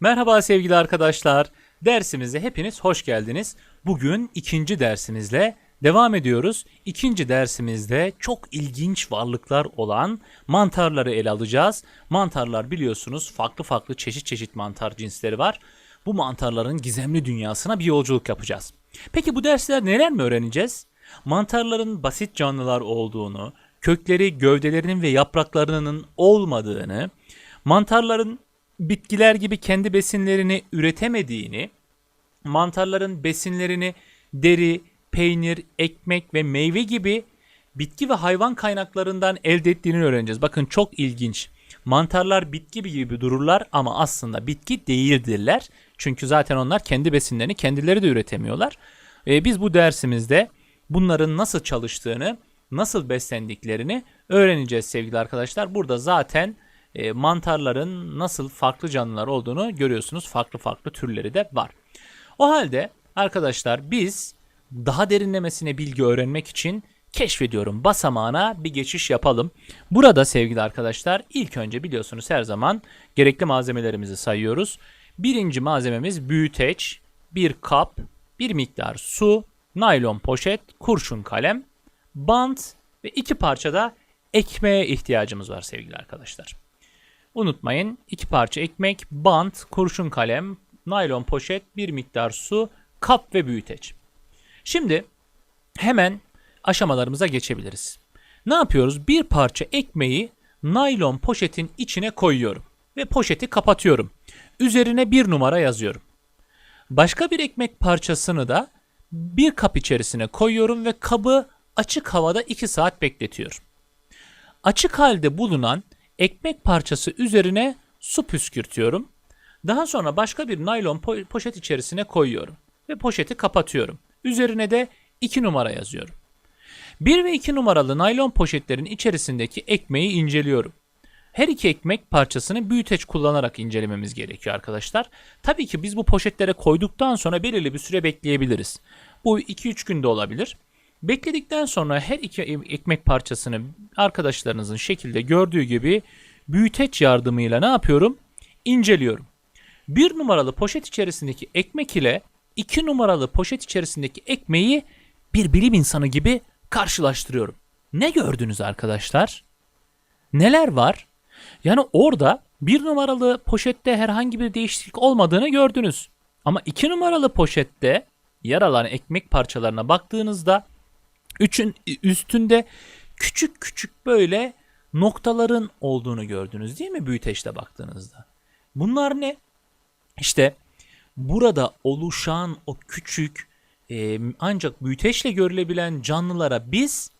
Merhaba sevgili arkadaşlar. Dersimize hepiniz hoş geldiniz. Bugün ikinci dersimizle devam ediyoruz. İkinci dersimizde çok ilginç varlıklar olan mantarları ele alacağız. Mantarlar biliyorsunuz farklı farklı çeşit çeşit mantar cinsleri var. Bu mantarların gizemli dünyasına bir yolculuk yapacağız. Peki bu dersler neler mi öğreneceğiz? Mantarların basit canlılar olduğunu, kökleri, gövdelerinin ve yapraklarının olmadığını, mantarların bitkiler gibi kendi besinlerini üretemediğini, mantarların besinlerini deri, peynir, ekmek ve meyve gibi bitki ve hayvan kaynaklarından elde ettiğini öğreneceğiz. Bakın çok ilginç. Mantarlar bitki gibi dururlar ama aslında bitki değildirler. Çünkü zaten onlar kendi besinlerini kendileri de üretemiyorlar. Ee, biz bu dersimizde bunların nasıl çalıştığını, nasıl beslendiklerini öğreneceğiz sevgili arkadaşlar. Burada zaten e, mantarların nasıl farklı canlılar olduğunu görüyorsunuz. Farklı farklı türleri de var. O halde arkadaşlar biz daha derinlemesine bilgi öğrenmek için keşfediyorum basamağına bir geçiş yapalım. Burada sevgili arkadaşlar ilk önce biliyorsunuz her zaman gerekli malzemelerimizi sayıyoruz. Birinci malzememiz büyüteç, bir kap, bir miktar su, naylon poşet, kurşun kalem, bant ve iki parça da ekmeğe ihtiyacımız var sevgili arkadaşlar. Unutmayın iki parça ekmek, bant, kurşun kalem, naylon poşet, bir miktar su, kap ve büyüteç. Şimdi hemen aşamalarımıza geçebiliriz. Ne yapıyoruz? Bir parça ekmeği naylon poşetin içine koyuyorum ve poşeti kapatıyorum. Üzerine bir numara yazıyorum. Başka bir ekmek parçasını da bir kap içerisine koyuyorum ve kabı açık havada 2 saat bekletiyorum. Açık halde bulunan ekmek parçası üzerine su püskürtüyorum. Daha sonra başka bir naylon po- poşet içerisine koyuyorum ve poşeti kapatıyorum. Üzerine de 2 numara yazıyorum. 1 ve 2 numaralı naylon poşetlerin içerisindeki ekmeği inceliyorum. Her iki ekmek parçasını büyüteç kullanarak incelememiz gerekiyor arkadaşlar. Tabii ki biz bu poşetlere koyduktan sonra belirli bir süre bekleyebiliriz. Bu 2-3 günde olabilir. Bekledikten sonra her iki ekmek parçasını arkadaşlarınızın şekilde gördüğü gibi büyüteç yardımıyla ne yapıyorum? İnceliyorum. Bir numaralı poşet içerisindeki ekmek ile iki numaralı poşet içerisindeki ekmeği bir bilim insanı gibi karşılaştırıyorum. Ne gördünüz arkadaşlar? Neler var? Yani orada bir numaralı poşette herhangi bir değişiklik olmadığını gördünüz. Ama iki numaralı poşette yer alan ekmek parçalarına baktığınızda üçün üstünde küçük küçük böyle noktaların olduğunu gördünüz değil mi büyüteçte baktığınızda? Bunlar ne? İşte burada oluşan o küçük e, ancak büyüteçle görülebilen canlılara biz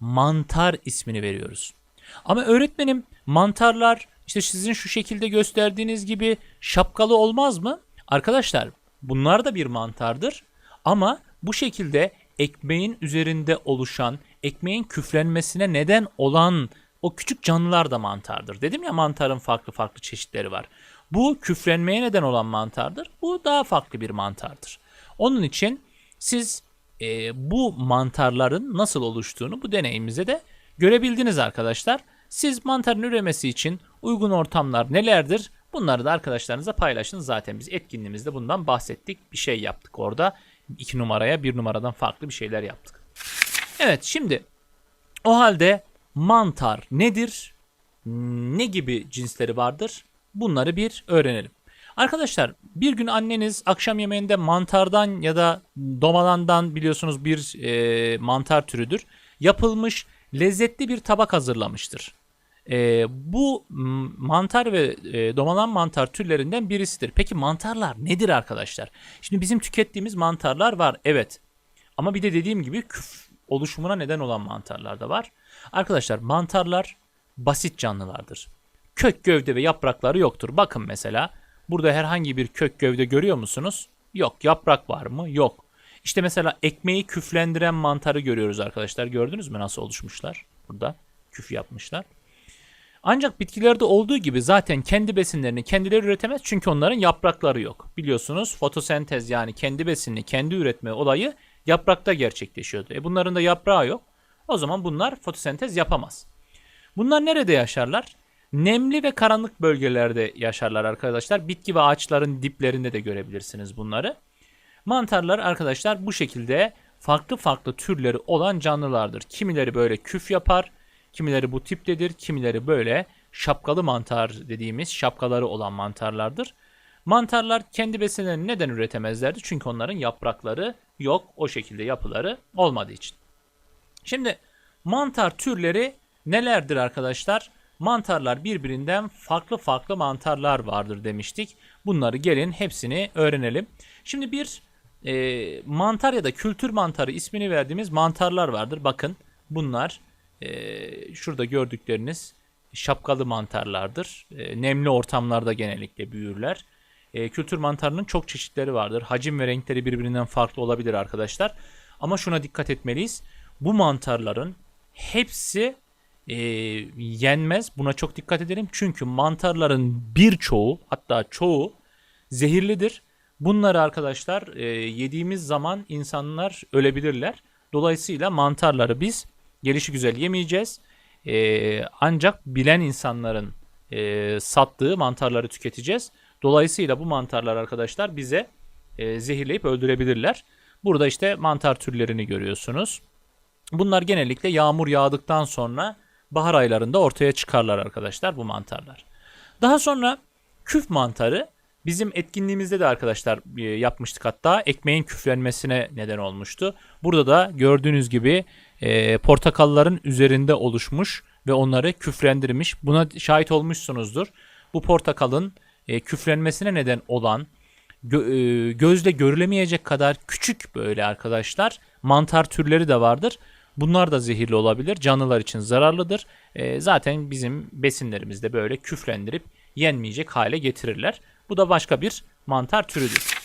mantar ismini veriyoruz. Ama öğretmenim mantarlar işte sizin şu şekilde gösterdiğiniz gibi şapkalı olmaz mı? Arkadaşlar bunlar da bir mantardır ama bu şekilde ekmeğin üzerinde oluşan, ekmeğin küflenmesine neden olan o küçük canlılar da mantardır. Dedim ya mantarın farklı farklı çeşitleri var. Bu küflenmeye neden olan mantardır. Bu daha farklı bir mantardır. Onun için siz e, bu mantarların nasıl oluştuğunu bu deneyimizde de görebildiniz arkadaşlar. Siz mantarın üremesi için uygun ortamlar nelerdir? Bunları da arkadaşlarınıza paylaşın. Zaten biz etkinliğimizde bundan bahsettik. Bir şey yaptık orada. 2 numaraya bir numaradan farklı bir şeyler yaptık. Evet şimdi o halde mantar nedir? Ne gibi cinsleri vardır? Bunları bir öğrenelim. Arkadaşlar bir gün anneniz akşam yemeğinde mantardan ya da domalandan biliyorsunuz bir e, mantar türüdür. Yapılmış lezzetli bir tabak hazırlamıştır. E, bu mantar ve e, domalan mantar türlerinden birisidir. Peki mantarlar nedir arkadaşlar? Şimdi bizim tükettiğimiz mantarlar var evet. Ama bir de dediğim gibi küf oluşumuna neden olan mantarlar da var. Arkadaşlar mantarlar basit canlılardır. Kök gövde ve yaprakları yoktur. Bakın mesela burada herhangi bir kök gövde görüyor musunuz? Yok. Yaprak var mı? Yok. İşte mesela ekmeği küflendiren mantarı görüyoruz arkadaşlar. Gördünüz mü nasıl oluşmuşlar? Burada küf yapmışlar. Ancak bitkilerde olduğu gibi zaten kendi besinlerini kendileri üretemez çünkü onların yaprakları yok. Biliyorsunuz fotosentez yani kendi besinini kendi üretme olayı yaprakta gerçekleşiyordu. E bunların da yaprağı yok. O zaman bunlar fotosentez yapamaz. Bunlar nerede yaşarlar? Nemli ve karanlık bölgelerde yaşarlar arkadaşlar. Bitki ve ağaçların diplerinde de görebilirsiniz bunları. Mantarlar arkadaşlar bu şekilde farklı farklı türleri olan canlılardır. Kimileri böyle küf yapar, kimileri bu tiptedir, kimileri böyle şapkalı mantar dediğimiz şapkaları olan mantarlardır. Mantarlar kendi besinlerini neden üretemezlerdi? Çünkü onların yaprakları yok, o şekilde yapıları olmadığı için. Şimdi mantar türleri nelerdir arkadaşlar? Mantarlar birbirinden farklı farklı mantarlar vardır demiştik. Bunları gelin hepsini öğrenelim. Şimdi bir e, mantar ya da kültür mantarı ismini verdiğimiz mantarlar vardır. Bakın bunlar e, şurada gördükleriniz şapkalı mantarlardır. E, nemli ortamlarda genellikle büyürler. E, kültür mantarının çok çeşitleri vardır. Hacim ve renkleri birbirinden farklı olabilir arkadaşlar. Ama şuna dikkat etmeliyiz. Bu mantarların hepsi e, yenmez. Buna çok dikkat edelim. Çünkü mantarların birçoğu hatta çoğu zehirlidir. Bunları arkadaşlar e, yediğimiz zaman insanlar ölebilirler. Dolayısıyla mantarları biz gelişi güzel yemeyeceğiz. E, ancak bilen insanların e, sattığı mantarları tüketeceğiz. Dolayısıyla bu mantarlar arkadaşlar bize e, zehirleyip öldürebilirler. Burada işte mantar türlerini görüyorsunuz. Bunlar genellikle yağmur yağdıktan sonra bahar aylarında ortaya çıkarlar arkadaşlar bu mantarlar. Daha sonra küf mantarı bizim etkinliğimizde de arkadaşlar e, yapmıştık hatta ekmeğin küflenmesine neden olmuştu. Burada da gördüğünüz gibi e, portakalların üzerinde oluşmuş ve onları küflendirmiş. Buna şahit olmuşsunuzdur. Bu portakalın e, küflenmesine neden olan gö- e, gözle görülemeyecek kadar küçük böyle arkadaşlar mantar türleri de vardır. Bunlar da zehirli olabilir. Canlılar için zararlıdır. E, zaten bizim besinlerimizde böyle küflendirip yenmeyecek hale getirirler. Bu da başka bir mantar türüdür.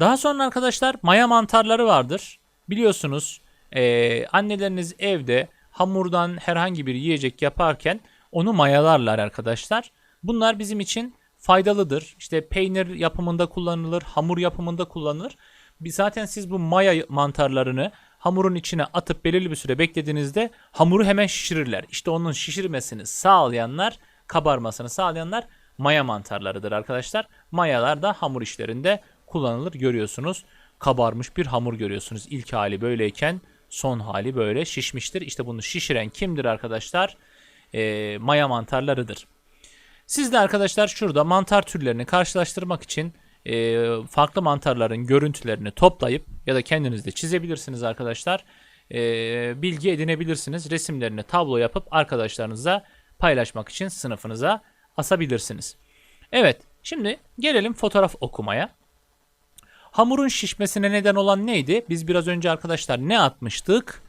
Daha sonra arkadaşlar maya mantarları vardır. Biliyorsunuz e, anneleriniz evde hamurdan herhangi bir yiyecek yaparken onu mayalarlar arkadaşlar. Bunlar bizim için faydalıdır. İşte peynir yapımında kullanılır, hamur yapımında kullanılır. Bir zaten siz bu maya mantarlarını hamurun içine atıp belirli bir süre beklediğinizde hamuru hemen şişirirler. İşte onun şişirmesini sağlayanlar, kabarmasını sağlayanlar maya mantarlarıdır arkadaşlar. Mayalar da hamur işlerinde kullanılır görüyorsunuz. Kabarmış bir hamur görüyorsunuz. İlk hali böyleyken son hali böyle şişmiştir. İşte bunu şişiren kimdir arkadaşlar? Ee, maya mantarlarıdır. Siz de arkadaşlar şurada mantar türlerini karşılaştırmak için e, farklı mantarların görüntülerini toplayıp ya da kendiniz de çizebilirsiniz arkadaşlar. E, bilgi edinebilirsiniz. Resimlerini tablo yapıp arkadaşlarınıza paylaşmak için sınıfınıza asabilirsiniz. Evet şimdi gelelim fotoğraf okumaya. Hamurun şişmesine neden olan neydi? Biz biraz önce arkadaşlar ne atmıştık?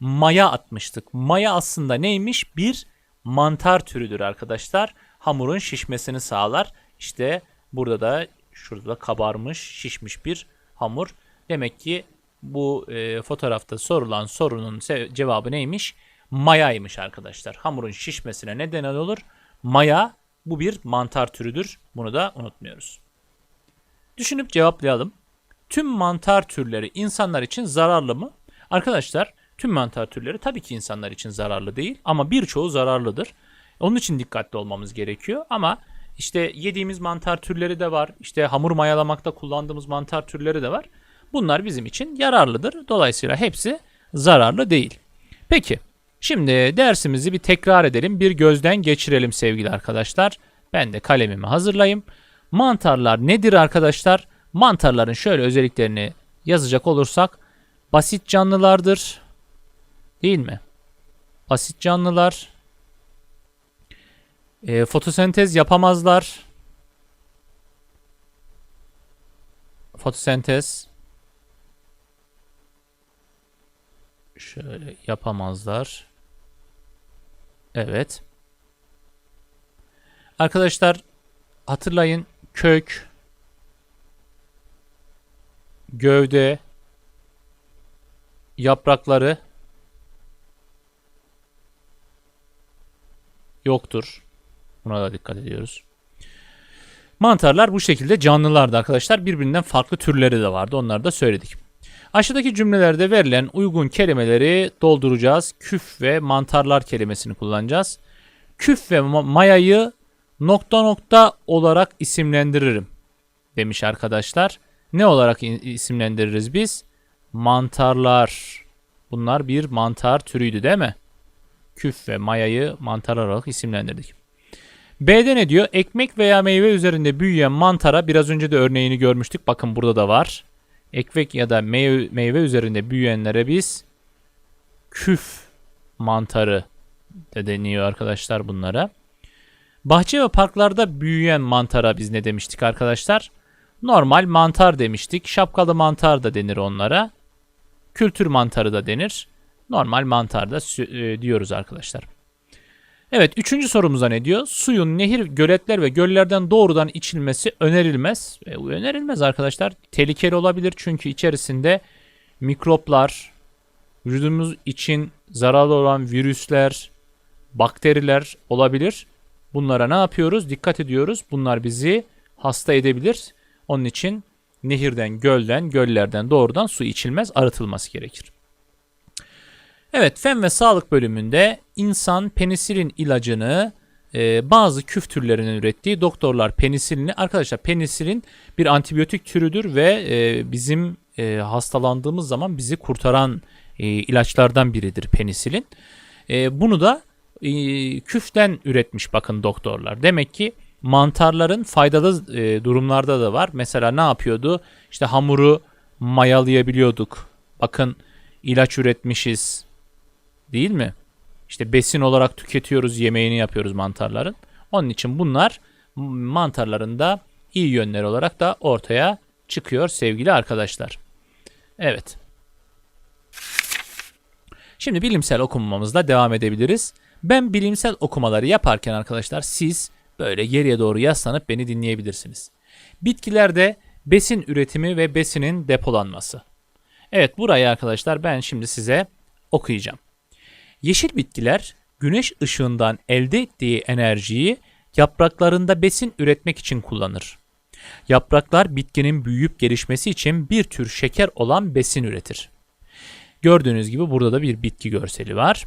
Maya atmıştık. Maya aslında neymiş? Bir mantar türüdür arkadaşlar. Hamurun şişmesini sağlar. İşte burada da şurada da kabarmış, şişmiş bir hamur. Demek ki bu e, fotoğrafta sorulan sorunun cevabı neymiş? Mayaymış arkadaşlar. Hamurun şişmesine neden olur? Maya bu bir mantar türüdür. Bunu da unutmuyoruz. Düşünüp cevaplayalım. Tüm mantar türleri insanlar için zararlı mı? Arkadaşlar tüm mantar türleri tabii ki insanlar için zararlı değil ama birçoğu zararlıdır. Onun için dikkatli olmamız gerekiyor ama işte yediğimiz mantar türleri de var. İşte hamur mayalamakta kullandığımız mantar türleri de var. Bunlar bizim için yararlıdır. Dolayısıyla hepsi zararlı değil. Peki şimdi dersimizi bir tekrar edelim. Bir gözden geçirelim sevgili arkadaşlar. Ben de kalemimi hazırlayayım. Mantarlar nedir arkadaşlar? Mantarların şöyle özelliklerini yazacak olursak basit canlılardır. Değil mi? Basit canlılar. E, fotosentez yapamazlar. Fotosentez şöyle yapamazlar. Evet. Arkadaşlar hatırlayın kök gövde yaprakları yoktur. Buna da dikkat ediyoruz. Mantarlar bu şekilde canlılardı arkadaşlar. Birbirinden farklı türleri de vardı. Onları da söyledik. Aşağıdaki cümlelerde verilen uygun kelimeleri dolduracağız. Küf ve mantarlar kelimesini kullanacağız. küf ve ma- mayayı nokta nokta olarak isimlendiririm demiş arkadaşlar. Ne olarak isimlendiririz biz? Mantarlar. Bunlar bir mantar türüydü değil mi? Küf ve mayayı mantar olarak isimlendirdik. B'de ne diyor? Ekmek veya meyve üzerinde büyüyen mantara biraz önce de örneğini görmüştük. Bakın burada da var. Ekmek ya da meyve, meyve üzerinde büyüyenlere biz küf mantarı de deniyor arkadaşlar bunlara. Bahçe ve parklarda büyüyen mantara biz ne demiştik arkadaşlar? Normal mantar demiştik. Şapkalı mantar da denir onlara. Kültür mantarı da denir. Normal mantar da e, diyoruz arkadaşlar. Evet üçüncü sorumuza ne diyor? Suyun nehir, göletler ve göllerden doğrudan içilmesi önerilmez. E, önerilmez arkadaşlar. Tehlikeli olabilir çünkü içerisinde mikroplar, vücudumuz için zararlı olan virüsler, bakteriler olabilir. Bunlara ne yapıyoruz? Dikkat ediyoruz. Bunlar bizi hasta edebilir. Onun için nehirden, gölden, göllerden doğrudan su içilmez, arıtılması gerekir. Evet, fen ve sağlık bölümünde insan penisilin ilacını e, bazı küf türlerinin ürettiği doktorlar penisilini arkadaşlar penisilin bir antibiyotik türüdür ve e, bizim e, hastalandığımız zaman bizi kurtaran e, ilaçlardan biridir penisilin. E, bunu da e, küften üretmiş bakın doktorlar. Demek ki mantarların faydalı e, durumlarda da var. Mesela ne yapıyordu? İşte hamuru mayalayabiliyorduk. Bakın ilaç üretmişiz. Değil mi? İşte besin olarak tüketiyoruz, yemeğini yapıyoruz mantarların. Onun için bunlar mantarların da iyi yönleri olarak da ortaya çıkıyor sevgili arkadaşlar. Evet. Şimdi bilimsel okumamızla devam edebiliriz. Ben bilimsel okumaları yaparken arkadaşlar siz böyle geriye doğru yaslanıp beni dinleyebilirsiniz. Bitkilerde besin üretimi ve besinin depolanması. Evet burayı arkadaşlar ben şimdi size okuyacağım. Yeşil bitkiler güneş ışığından elde ettiği enerjiyi yapraklarında besin üretmek için kullanır. Yapraklar bitkinin büyüyüp gelişmesi için bir tür şeker olan besin üretir. Gördüğünüz gibi burada da bir bitki görseli var.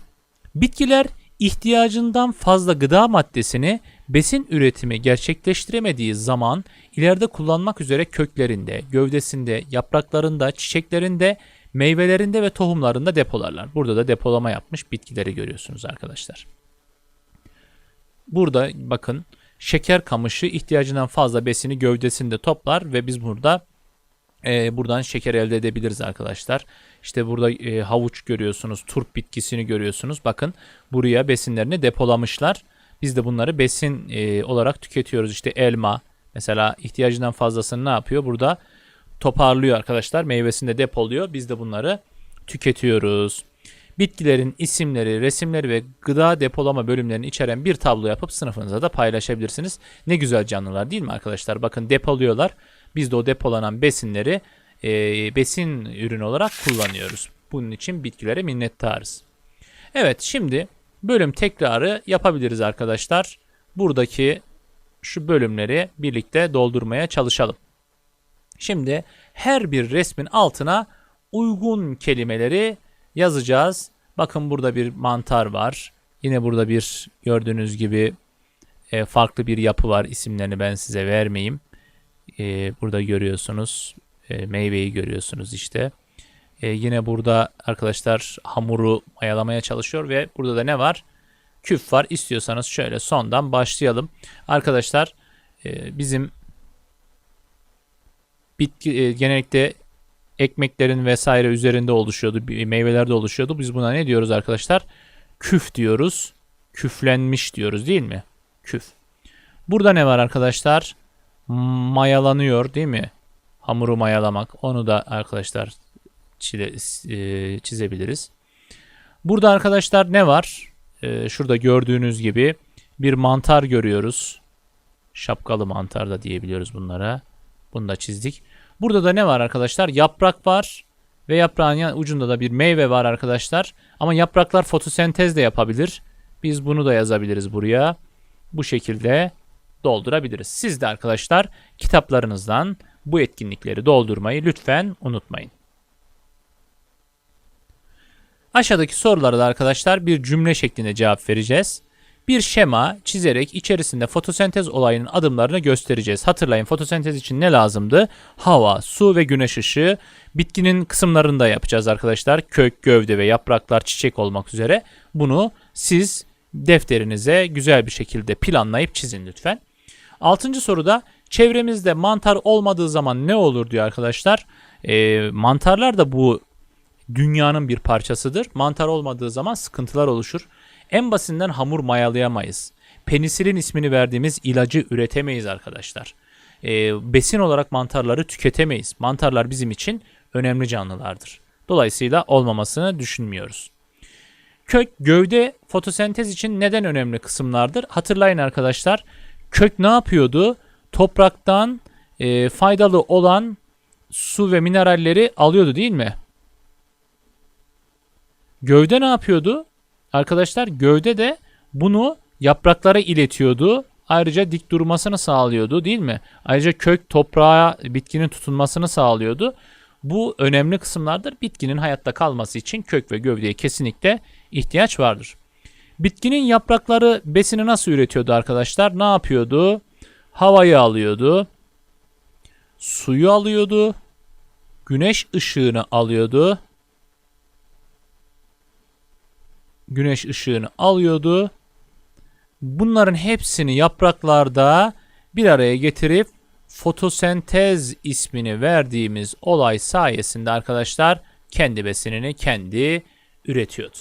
Bitkiler ihtiyacından fazla gıda maddesini besin üretimi gerçekleştiremediği zaman ileride kullanmak üzere köklerinde, gövdesinde, yapraklarında, çiçeklerinde, meyvelerinde ve tohumlarında depolarlar. Burada da depolama yapmış bitkileri görüyorsunuz arkadaşlar. Burada bakın şeker kamışı ihtiyacından fazla besini gövdesinde toplar ve biz burada e, buradan şeker elde edebiliriz arkadaşlar. İşte burada e, havuç görüyorsunuz, turp bitkisini görüyorsunuz. Bakın buraya besinlerini depolamışlar. Biz de bunları besin e, olarak tüketiyoruz. İşte elma mesela ihtiyacından fazlasını ne yapıyor? Burada toparlıyor arkadaşlar. Meyvesinde depoluyor. Biz de bunları tüketiyoruz. Bitkilerin isimleri, resimleri ve gıda depolama bölümlerini içeren bir tablo yapıp sınıfınıza da paylaşabilirsiniz. Ne güzel canlılar değil mi arkadaşlar? Bakın depoluyorlar. Biz de o depolanan besinleri e, besin ürünü olarak kullanıyoruz. Bunun için bitkilere minnettarız. Evet şimdi bölüm tekrarı yapabiliriz arkadaşlar. Buradaki şu bölümleri birlikte doldurmaya çalışalım. Şimdi her bir resmin altına uygun kelimeleri yazacağız. Bakın burada bir mantar var. Yine burada bir gördüğünüz gibi e, farklı bir yapı var. İsimlerini ben size vermeyeyim. E, burada görüyorsunuz. E, meyveyi görüyorsunuz işte. E, yine burada arkadaşlar hamuru mayalamaya çalışıyor ve burada da ne var? Küf var. İstiyorsanız şöyle sondan başlayalım. Arkadaşlar e, bizim bitki e, genellikle ekmeklerin vesaire üzerinde oluşuyordu. Meyvelerde oluşuyordu. Biz buna ne diyoruz arkadaşlar? Küf diyoruz. Küflenmiş diyoruz değil mi? Küf. Burada ne var arkadaşlar? Mayalanıyor değil mi? Hamuru mayalamak. Onu da arkadaşlar çile, e, çizebiliriz. Burada arkadaşlar ne var? E, şurada gördüğünüz gibi bir mantar görüyoruz. Şapkalı mantar da diyebiliyoruz bunlara. Bunu da çizdik. Burada da ne var arkadaşlar? Yaprak var. Ve yaprağın ucunda da bir meyve var arkadaşlar. Ama yapraklar fotosentez de yapabilir. Biz bunu da yazabiliriz buraya. Bu şekilde doldurabiliriz. Siz de arkadaşlar kitaplarınızdan bu etkinlikleri doldurmayı lütfen unutmayın. Aşağıdaki sorulara da arkadaşlar bir cümle şeklinde cevap vereceğiz. bir şema çizerek içerisinde fotosentez olayının adımlarını göstereceğiz. Hatırlayın fotosentez için ne lazımdı? Hava, su ve güneş ışığı. Bitkinin kısımlarını da yapacağız arkadaşlar. Kök, gövde ve yapraklar, çiçek olmak üzere. Bunu siz defterinize güzel bir şekilde planlayıp çizin lütfen. Altıncı soruda çevremizde mantar olmadığı zaman ne olur diyor arkadaşlar. Ee, mantarlar da bu dünyanın bir parçasıdır. Mantar olmadığı zaman sıkıntılar oluşur. En basitinden hamur mayalayamayız. Penisilin ismini verdiğimiz ilacı üretemeyiz arkadaşlar. Ee, besin olarak mantarları tüketemeyiz. Mantarlar bizim için önemli canlılardır. Dolayısıyla olmamasını düşünmüyoruz. Kök, gövde fotosentez için neden önemli kısımlardır? Hatırlayın arkadaşlar. Kök ne yapıyordu? Topraktan e, faydalı olan su ve mineralleri alıyordu değil mi? Gövde ne yapıyordu? Arkadaşlar gövde de bunu yapraklara iletiyordu. Ayrıca dik durmasını sağlıyordu değil mi? Ayrıca kök toprağa bitkinin tutunmasını sağlıyordu. Bu önemli kısımlardır. Bitkinin hayatta kalması için kök ve gövdeye kesinlikle ihtiyaç vardır. Bitkinin yaprakları besini nasıl üretiyordu arkadaşlar? Ne yapıyordu? Havayı alıyordu. Suyu alıyordu. Güneş ışığını alıyordu. Güneş ışığını alıyordu. Bunların hepsini yapraklarda bir araya getirip fotosentez ismini verdiğimiz olay sayesinde arkadaşlar kendi besinini kendi üretiyordu.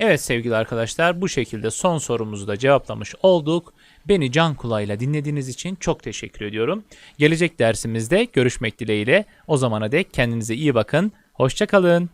Evet sevgili arkadaşlar bu şekilde son sorumuzu da cevaplamış olduk. Beni can kulağıyla dinlediğiniz için çok teşekkür ediyorum. Gelecek dersimizde görüşmek dileğiyle. O zamana dek kendinize iyi bakın. Hoşçakalın.